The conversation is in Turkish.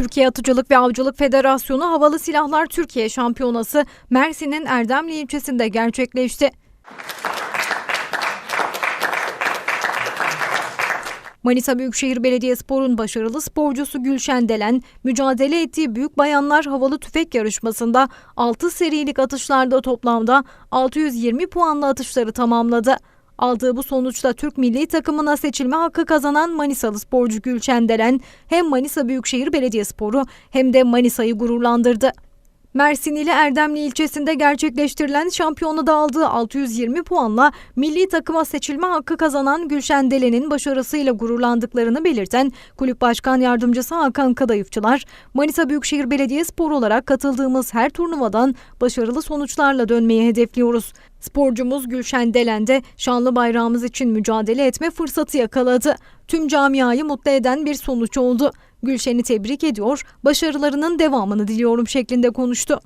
Türkiye Atıcılık ve Avcılık Federasyonu Havalı Silahlar Türkiye Şampiyonası Mersin'in Erdemli ilçesinde gerçekleşti. Manisa Büyükşehir Belediyespor'un başarılı sporcusu Gülşen Delen, mücadele ettiği Büyük Bayanlar Havalı Tüfek Yarışması'nda 6 serilik atışlarda toplamda 620 puanla atışları tamamladı. Aldığı bu sonuçta Türk milli takımına seçilme hakkı kazanan Manisalı sporcu Gülşen Delen hem Manisa Büyükşehir Belediyespor'u hem de Manisa'yı gururlandırdı. Mersin ile Erdemli ilçesinde gerçekleştirilen şampiyonada aldığı 620 puanla milli takıma seçilme hakkı kazanan Gülşen Delen'in başarısıyla gururlandıklarını belirten Kulüp Başkan Yardımcısı Hakan Kadayıfçılar, Manisa Büyükşehir Belediyespor olarak katıldığımız her turnuvadan başarılı sonuçlarla dönmeyi hedefliyoruz. Sporcumuz Gülşen Delen de şanlı bayrağımız için mücadele etme fırsatı yakaladı. Tüm camiayı mutlu eden bir sonuç oldu. Gülşen'i tebrik ediyor, başarılarının devamını diliyorum şeklinde konuştu.